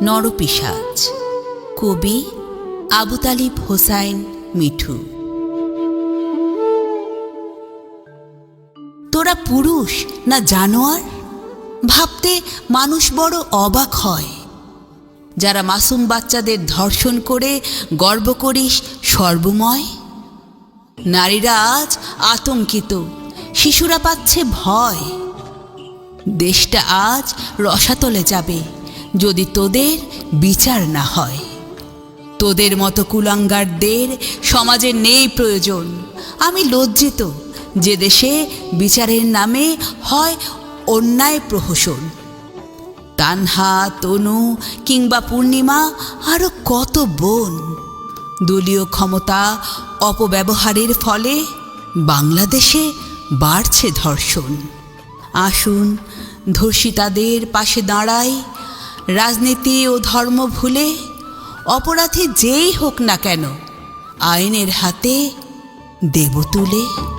নরপিসাজ কবি আবু তালিব হোসাইন মিঠু। তোরা পুরুষ না জানোয়ার? ভাবতে মানুষ বড় অবাক হয়। যারা মাসুম বাচ্চাদের ধর্ষণ করে গর্ব করিস সর্বময়। নারীরা আজ আতঙ্কিত, শিশুরা পাচ্ছে ভয়। দেশটা আজ রসাতলে যাবে। যদি তোদের বিচার না হয়। তোদের মতো কুলাঙ্গারদের সমাজে নেই প্রয়োজন। আমি লজ্জিত যে দেশে বিচারের নামে হয় অন্যায় প্রহসন। তানহা, তনু কিংবা পূর্ণিমা আরও কত বোন। দলীয় ক্ষমতা অপব্যবহারের ফলে বাংলাদেশে বাড়ছে ধর্ষণ। আসুন ধর্ষিতাদের পাশে দাঁড়াই। রাজনীতি ও ধর্ম ভুলে অপরাধী যেই হোক না কেন আইনের হাতে দেব তুলে